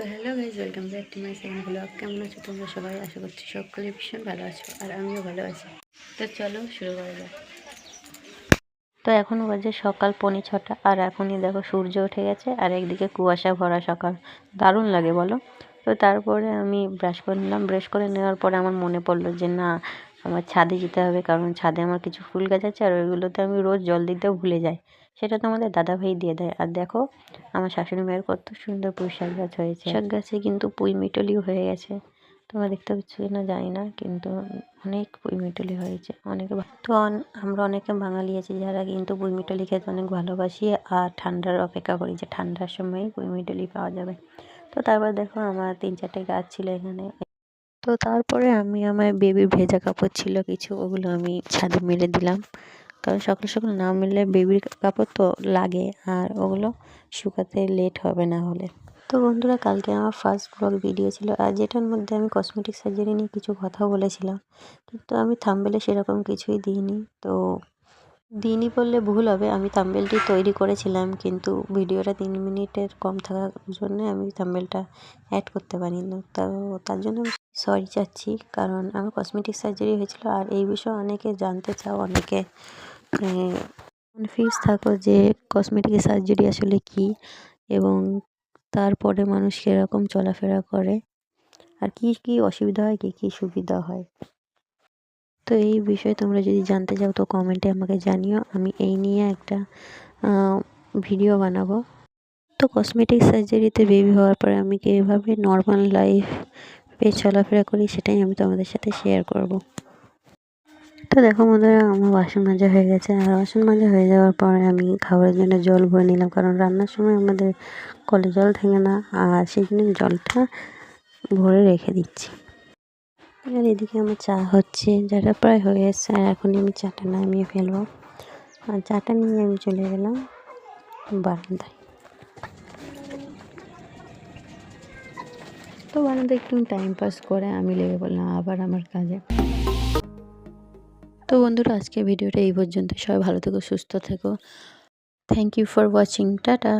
তো hello guys welcome back to my second blog. কেমন আছো তোমরা সবাই? আশা করছি সকলে ভীষণ ভালো আছো আর আমিও ভালো আছি। তো চলো শুরু করা যাক। তো এখনও বাজে সকাল পৌনে ছটা আর এখনই দেখো সূর্য উঠে গেছে আর একদিকে কুয়াশা ভরা সকাল। দারুণ লাগে বলো। তো তারপরে আমি ব্রাশ করে নিলাম। ব্রাশ করে নেওয়ার পরে আমার মনে পড়ল যে না আমার ছাদে যেতে হবে, কারণ ছাদে আমার কিছু ফুল গাছ আছে আর ওইগুলোতে আমি রোজ জল দিতেও ভুলে যাই। সেটা তো আমাদের দাদাভাই দিয়ে দেয়। আর দেখো, আমার শাশুড়ি মায়ের কত সুন্দর পুঁই শাক গাছ হয়েছে। শাক গাছে কিন্তু পুঁই মিটলিও হয়ে গেছে। তোমরা দেখতে পাচ্ছ না জানি না, কিন্তু অনেক পুঁই মিটলি হয়েছে, অনেকে তো আমরা অনেকে বাঙালি আছি যারা কিন্তু পুঁই মিটলি খেতে অনেক ভালোবাসি আর ঠান্ডার অপেক্ষা করি যে ঠান্ডার পুঁই মিটলি পাওয়া যাবে। তো তারপর দেখো, আমার তিন চারটে গাছ ছিল এখানে। তো তারপরে আমি আমার বেবির ভেজা কাপড় ছিল কিছু, ওগুলো আমি ছাদে মেলে দিলাম। কারণ সকাল সকাল না মিললে বেবির কাপড় তো লাগে, আর ওগুলো শুকাতে লেট হবে না হলে। তো বন্ধুরা, কালকে আমার ফার্স্ট ব্লগ ভিডিও ছিল, আর যেটার মধ্যে আমি কসমেটিক সার্জারি নিয়ে কিছু কথা বলেছিলাম, কিন্তু আমি থাম্বেলে সেরকম কিছুই দিইনি। তো দিইনি বললে ভুল হবে, আমি থাম্বেলটি তৈরি করেছিলাম, কিন্তু ভিডিওটা তিন মিনিটের কম থাকার জন্য আমি থাম্বেলটা অ্যাড করতে পারিনি। তো তার জন্য সরি চাচ্ছি। কারণ আমার কসমেটিক সার্জারি হয়েছিল আর এই বিষয়ে অনেকে জানতে চাও, অনেকে কনফিউজ থাকো যে কসমেটিক সার্জারি আসলে কি এবং তারপরে মানুষ কীরকম চলাফেরা করে আর কি কি অসুবিধা হয়, কি কি সুবিধা হয়। তো এই বিষয়ে তোমরা যদি জানতে চাও তো কমেন্টে আমাকে জানিও। আমি এই নিয়ে একটা ভিডিও বানাবো। তো কসমেটিক সার্জারিতে বেবি হওয়ার পরে আমি কীভাবে নর্মাল লাইফে চলাফেরা করি, সেটাই আমি তোমাদের সাথে শেয়ার করব। তো দেখো বন্ধুরা, আমার বাসন মাজা হয়ে গেছে। আর বাসন মাজা হয়ে যাওয়ার পরে আমি খাবারের জন্য জল ভরে নিলাম, কারণ রান্নার সময় আমাদের কলে জল থাকে না, আর সেই জন্য জলটা ভরে রেখে দিচ্ছি। আর এদিকে আমার চা হচ্ছে, যেটা প্রায় হয়ে এসছে, আর এখনই আমি চাটা নামিয়ে ফেলব। আর চাটা নিয়ে আমি চলে গেলাম বারান্দায়। তো বানাতে একটু টাইম পাস করে আমি লেগে পড়লাম আবার আমার কাজে। তো বন্ধুরা আজকে ভিডিওটা এই পর্যন্ত সবাই ভালো থেকো, সুস্থ থেকো। Thank you for watching tata.